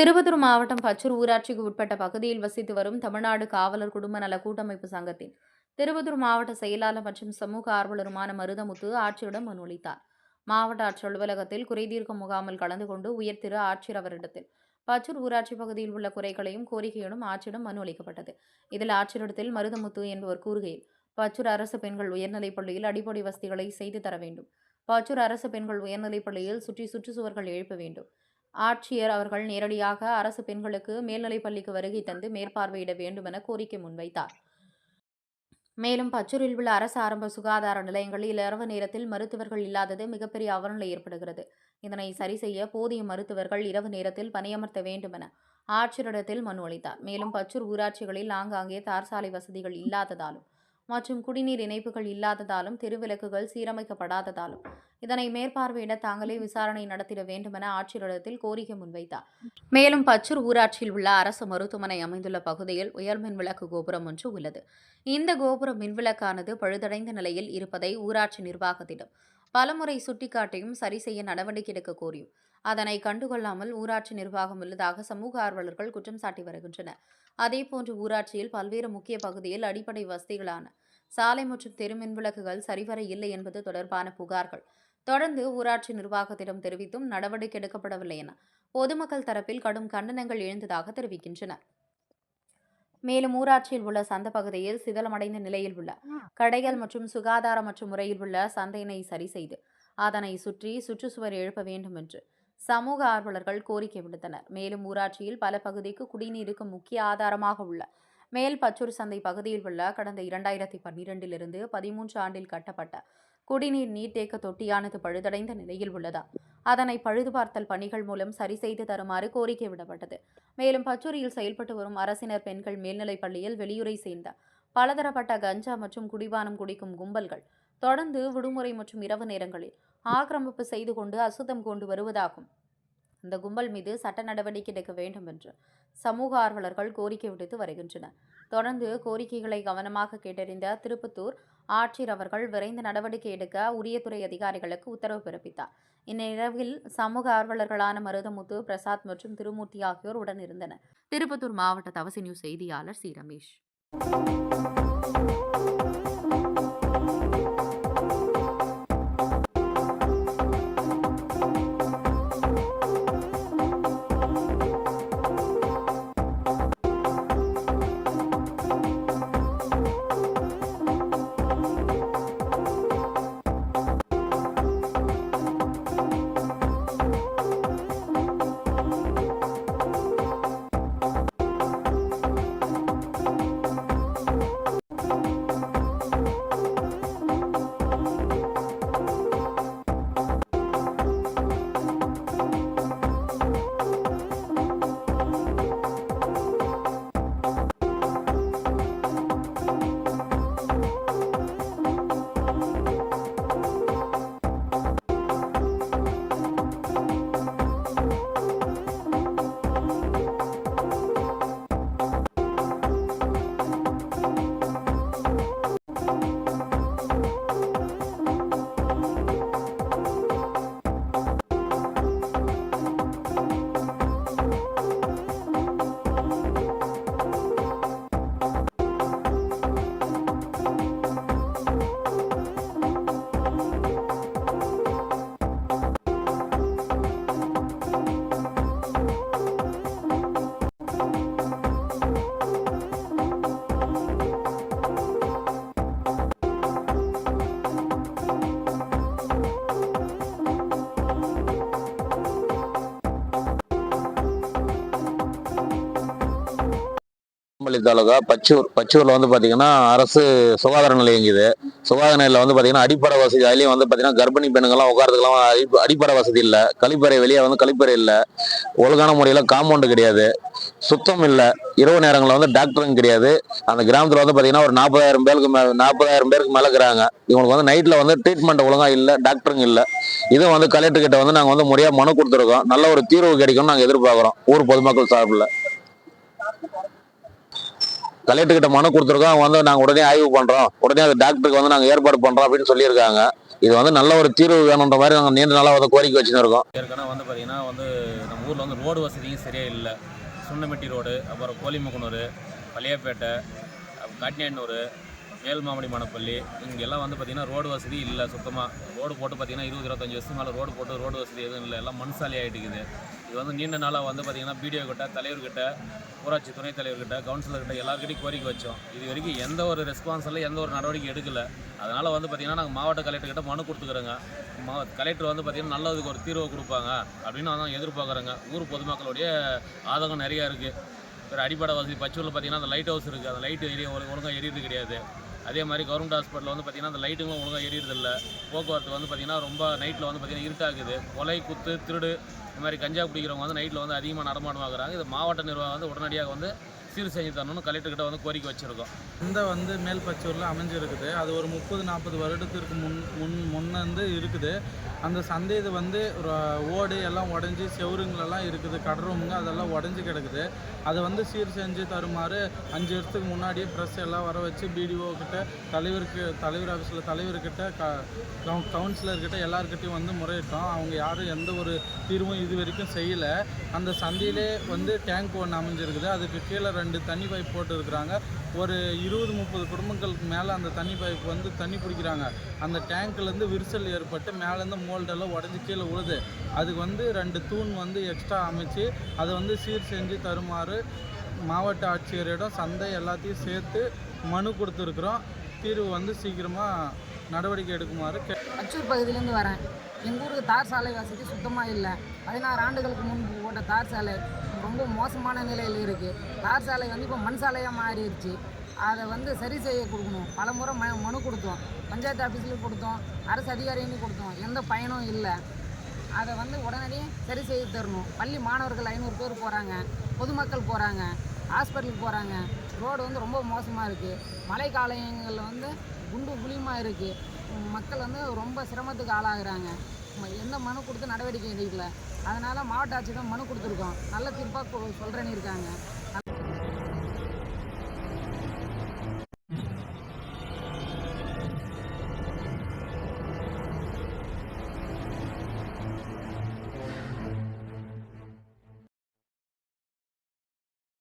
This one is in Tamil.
திருப்பத்தூர் மாவட்டம் பச்சூர் ஊராட்சிக்கு உட்பட்ட பகுதியில் வசித்து வரும் தமிழ்நாடு காவலர் குடும்ப நல கூட்டமைப்பு சங்கத்தின் திருப்பத்தூர் மாவட்ட செயலாளர் மற்றும் சமூக ஆர்வலருமான மருதமுத்து ஆட்சியிடம் மனு அளித்தார் மாவட்ட ஆட்சி அலுவலகத்தில் குறைதீர்க்கும் முகாமில் கலந்து கொண்டு உயர்திரு ஆட்சியர் அவரிடத்தில் பச்சூர் ஊராட்சி பகுதியில் உள்ள குறைகளையும் கோரிக்கையுடன் ஆட்சியிடம் மனு அளிக்கப்பட்டது இதில் ஆட்சியரிடத்தில் மருதமுத்து என்பவர் கூறுகையில் பச்சூர் அரசு பெண்கள் உயர்நிலைப் பள்ளியில் அடிப்படை வசதிகளை செய்து தர வேண்டும். பச்சூர் அரசு பெண்கள் உயர்நிலைப் பள்ளியில் சுற்றி சுற்றுச்சுவர்கள் எழுப்ப வேண்டும். ஆட்சியர் அவர்கள் நேரடியாக அரசு பெண்களுக்கு மேல்நிலைப் பள்ளிக்கு வருகை தந்து மேற்பார்வையிட வேண்டும் என கோரிக்கை முன்வைத்தார். மேலும் பச்சூரில் உள்ள அரசு ஆரம்ப சுகாதார நிலையங்களில் இரவு நேரத்தில் மருத்துவர்கள் இல்லாதது மிகப்பெரிய அவநிலை ஏற்படுகிறது. இதனை சரி செய்ய போதிய மருத்துவர்கள் இரவு நேரத்தில் பணியமர்த்த வேண்டும் என ஆட்சியரிடத்தில் மனு அளித்தார். மேலும் பச்சூர் ஊராட்சிகளில் ஆங்காங்கே தார் சாலை வசதிகள் இல்லாததாலும் மற்றும் குடிநீர் இணைப்புகள் இல்லாததாலும் தெருவிளக்குகள் சீரமைக்கப்படாததாலும். இதனை மேற்பார்வையிட தாங்களே விசாரணை நடத்திட வேண்டும் என ஆட்சியரிடத்தில் கோரிக்கை முன்வைத்தார். மேலும் பச்சூர் ஊராட்சியில் உள்ள அரசு மருத்துவமனை அமைந்துள்ள பகுதியில் உயர் மின்விளக்கு கோபுரம் ஒன்று உள்ளது. இந்த கோபுர மின்விளக்கானது பழுதடைந்த நிலையில் இருப்பதை ஊராட்சி நிர்வாகத்திடம் பலமுறை சுட்டிக்காட்டியும் சரி செய்ய நடவடிக்கை எடுக்க கோரியும். அதனை கண்டுகொள்ளாமல் ஊராட்சி நிர்வாகம் உள்ளதாக சமூக ஆர்வலர்கள் குற்றம் சாட்டி வருகின்றனர். அதேபோன்று ஊராட்சியில் பல்வேறு முக்கிய பகுதியில் அடிப்படை வசதிகளான சாலை மற்றும் தெரு மின்விளக்குகள் சரிவர இல்லை என்பது தொடர்பான புகார்கள் தொடர்ந்து ஊராட்சி நிர்வாகத்திடம் தெரிவித்தும் நடவடிக்கை எடுக்கப்படவில்லை என பொதுமக்கள் தரப்பில் கடும் கண்டனங்கள் எழுந்ததாக தெரிவிக்கின்றனர். மேலும் ஊராட்சியில் உள்ள சந்த பகுதியில் சிதலமடைந்த நிலையில் உள்ள கடைகள் மற்றும் சுகாதாரமற்ற முறையில் உள்ள சந்தையினை சரி செய்து அதனை சுற்றி சுற்றுச்சுவர் எழுப்ப வேண்டும் என்று சமூக ஆர்வலர்கள் கோரிக்கை விடுத்தனர். மேலும் ஊராட்சியில் பல பகுதிக்கு குடிநீருக்கு முக்கிய ஆதாரமாக உள்ள மேல் பச்சூர் சந்தை பகுதியில் உள்ள கடந்த இரண்டாயிரத்தி பன்னிரெண்டிலிருந்து பதிமூன்று ஆண்டில் கட்டப்பட்ட குடிநீர் நீர்த்தேக்க தொட்டியானது பழுதடைந்த நிலையில் உள்ளதா? அதனை பழுதுபார்த்தல் பணிகள் மூலம் சரி செய்து தருமாறு கோரிக்கை விடப்பட்டது. மேலும் பச்சூரியில் செயல்பட்டு வரும் அரசினர் பெண்கள் மேல்நிலைப் பள்ளியில் வெளியுறை சேர்ந்த பலதரப்பட்ட கஞ்சா மற்றும் குடிபானம் குடிக்கும் கும்பல்கள் தொடர்ந்து விடுமுறை மற்றும் இரவு நேரங்களில் ஆக்கிரமிப்பு செய்து கொண்டு அசுத்தம் கொண்டு வருவதாகும். இந்த கும்பல் மீது சட்ட நடவடிக்கை எடுக்க வேண்டும் என்று சமூக ஆர்வலர்கள் கோரிக்கை விடுத்து வருகின்றனர். தொடர்ந்து கோரிக்கைகளை கவனமாக கேட்டறிந்த திருப்பத்தூர் ஆட்சியர் அவர்கள் விரைந்து நடவடிக்கை எடுக்க உரிய துறை அதிகாரிகளுக்கு உத்தரவு பிறப்பித்தார். இந்நிலவில் சமூக ஆர்வலர்களான மருதமுத்து பிரசாத் மற்றும் திருமூர்த்தி ஆகியோர் உடன் இருந்தனர். திருப்பத்தூர் மாவட்ட தவசி நியூஸ் செய்தியாளர் சி. ரமேஷ். பள்ளி தாலுகா பச்சூர் பச்சூரில் வந்து பார்த்தீங்கன்னா அரசு சுகாதார நிலையம் இருக்குது சுகாதார நிலையில் வந்து பார்த்தீங்கன்னா அடிப்படை வசதி அதுலேயும் வந்து பார்த்தீங்கன்னா கர்ப்பிணி பெண்ணுங்கெல்லாம் உட்காரதுக்கெல்லாம் அடி- அடிப்படை வசதி இல்லை. கழிப்பறை வெளியே வந்து கழிப்பறை இல்லை. ஒழுங்கான முறையில் காம்பவுண்டு கிடையாது. சுத்தம் இல்லை. இரவு நேரங்களில் வந்து டாக்டரும் கிடையாது. அந்த கிராமத்தில் வந்து பார்த்தீங்கன்னா ஒரு நாற்பதாயிரம் பேருக்கு மே நாற்பதாயிரம் பேருக்கு மேலே இருக்கிறாங்க. இவங்களுக்கு வந்து நைட்டில் வந்து ட்ரீட்மெண்ட் ஒழுங்காக இல்லை டாக்டருங்க இல்லை. இது வந்து கலெக்டர் கிட்ட வந்து நாங்கள் வந்து முறையாக மனு கொடுத்துருக்கோம். நல்ல ஒரு தீர்வு கிடைக்கும்னு நாங்கள் எதிர்பார்க்குறோம். ஊர் பொதுமக்கள் சார்பில். கலெக்டர் கிட்ட மனு கொடுத்துருக்கோம். அவங்க வந்து நாங்கள் உடனே ஆய்வு பண்ணுறோம் உடனே அது டாக்டருக்கு வந்து நாங்கள் ஏற்பாடு பண்ணுறோம் அப்படின்னு சொல்லியிருக்காங்க. இது வந்து நல்ல ஒரு தீர்வு வேணுன்ற மாதிரி நாங்கள் நீண்ட நாளாக வந்து கோரிக்கை வச்சுன்னு இருக்கோம். ஏற்கனவே வந்து பார்த்திங்கன்னா வந்து நம்ம ஊரில் வந்து ரோடு வசதியும் சரியா இல்லை. சுண்ணமெட்டி ரோடு அப்புறம் கோலிமுகனூர் பழையப்பேட்டை காட்டினூர் மேல்மாமணி மணப்பள்ளி. இங்கெல்லாம் வந்து பார்த்திங்கன்னா ரோடு வசதி இல்லை சுத்தமாக ரோடு போட்டு பார்த்திங்கன்னா இருபது இருபத்தஞ்சி வருஷம் மேலே ரோடு போட்டு ரோடு வசதி எதுவும் இல்லை. எல்லாம் மண் சாலை இது வந்து நீண்ட நாளாக வந்து பார்த்திங்கன்னா பிடிஓ கிட்ட தலைவர்கிட்ட ஊராட்சி துணைத் தலைவர்கிட்ட கவுன்சிலர்கிட்ட எல்லாருக்கிட்டையும் கோரிக்கை வச்சோம். இது வரைக்கும் எந்த ஒரு ரெஸ்பான்ஸ் இல்லை எந்த ஒரு நடவடிக்கை எடுக்கலை. அதனால் வந்து பார்த்திங்கன்னா நாங்கள் மாவட்ட கலெக்டர்கிட்ட மனு கொடுத்துக்கிறோங்க. மா கலெக்டர் வந்து பார்த்திங்கன்னா நல்லதுக்கு ஒரு தீர்வு கொடுப்பாங்க அப்படின்னு நான் எதிர்பார்க்குறேங்க. ஊர் பொதுமக்களுடைய ஆதங்கம் நிறையா இருக்குது வேறு அடிப்படை வசதி பச்சூரில் பார்த்தீங்கன்னா அந்த லைட் ஹவுஸ் இருக்குது அந்த லைட் எரிய ஒழுங்காக எரியுறது கிடையாது. அதே மாதிரி கவர்மெண்ட் ஹாஸ்பிட்டலில் வந்து பார்த்திங்கன்னா அந்த லைட்டுங்களும் ஒழுங்காக எரியறது போக்குவரத்து வந்து பார்த்திங்கன்னா ரொம்ப நைட்டில் வந்து பார்த்திங்கன்னா இருட்டாகுது. கொலை குத்து திருடு இந்த மாதிரி கஞ்சா பிடிக்கிறவங்க வந்து நைட்டில் வந்து அதிகமாக நடமாட்டமாக்குறாங்க இது மாவட்ட நிர்வாகம் வந்து உடனடியாக வந்து சீர் செஞ்சு தரணும்னு கலெக்டர்கிட்ட வந்து கோரிக்கை வச்சுருக்கோம். இந்த வந்து மேல்பச்சூரில் அமைஞ்சிருக்குது. அது ஒரு முப்பது நாற்பது வருடத்திற்கு முன் முன் முன்னந்து இருக்குது. அந்த சந்தை இது வந்து ஒரு ஓடு எல்லாம் உடஞ்சி செவுருங்களெல்லாம் இருக்குது. கடறவங்க அதெல்லாம் உடஞ்சி கிடக்குது. அதை வந்து சீர் செஞ்சு தருமாறு அஞ்சு வருஷத்துக்கு முன்னாடியே ப்ரெஸ் எல்லாம் வர வச்சு பிடிஓ கிட்ட தலைவருக்கு தலைவர் ஆஃபீஸில் தலைவர்கிட்ட க கவு- கவுன்சிலர்கிட்ட எல்லாருக்கிட்டையும் வந்து முறையிட்டோம். அவங்க யாரும் எந்த ஒரு தீர்வும் இது வரைக்கும் செய்யலை. அந்த சந்தையிலே வந்து டேங்க் ஒன்று அமைஞ்சிருக்குது. அதுக்கு கீழே ரெண்டு தண்ணி பைப் போட்டுருக்குறாங்க. ஒரு இருபது முப்பது குடும்பங்களுக்கு மேலே அந்த தண்ணி பைப் வந்து தண்ணி பிடிக்கிறாங்க. அந்த டேங்க்லேருந்து விரிசல் ஏற்பட்டு மேலேருந்து மோல்டெல்லாம் உடஞ்சி கீழே விழுது அதுக்கு வந்து ரெண்டு தூண் வந்து எக்ஸ்ட்ரா அமைச்சு அதை வந்து சீர் செஞ்சு தருமாறு மாவட்ட ஆட்சியரிடம் சந்தை எல்லாத்தையும் சேர்த்து மனு கொடுத்துருக்குறோம். தீர்வு வந்து சீக்கிரமாக நடவடிக்கை எடுக்குமாறு கே அச்சூர் பகுதியிலேருந்து வரேன். எங்கள் ஊருக்கு தார் சாலை வசதி சுத்தமாக இல்லை. பதினாறு ஆண்டுகளுக்கு முன்பு போட்ட தார் சாலை ரொம்ப மோசமான நிலையில் இருக்குது தார் சாலை வந்து இப்போ மண் சாலையாக மாறிடுச்சு. அதை வந்து சரி செய்ய கொடுக்கணும். பல முறை ம மனு கொடுத்தோம். பஞ்சாயத்து ஆஃபீஸில் கொடுத்தோம். அரசு அதிகாரியும் கொடுத்தோம். எந்த பயனும் இல்லை. அதை வந்து உடனடியே சரி செய்து தரணும். பள்ளி மாணவர்கள் ஐநூறு பேர் போகிறாங்க பொதுமக்கள் போகிறாங்க ஹாஸ்பிட்டலுக்கு போகிறாங்க ரோடு வந்து ரொம்ப மோசமாக இருக்குது மழை காலங்களில் வந்து குண்டு குழியுமாக இருக்குது மக்கள் வந்து ரொம்ப சிரமத்துக்கு ஆளாகிறாங்க. எந்த மனு கொடுத்து நடவடிக்கை எடுக்கல. அதனால் மாவட்ட ஆட்சியிடம் மனு கொடுத்துருக்கோம். நல்ல தீர்ப்பாக சொல்கிறேன்னு இருக்காங்க.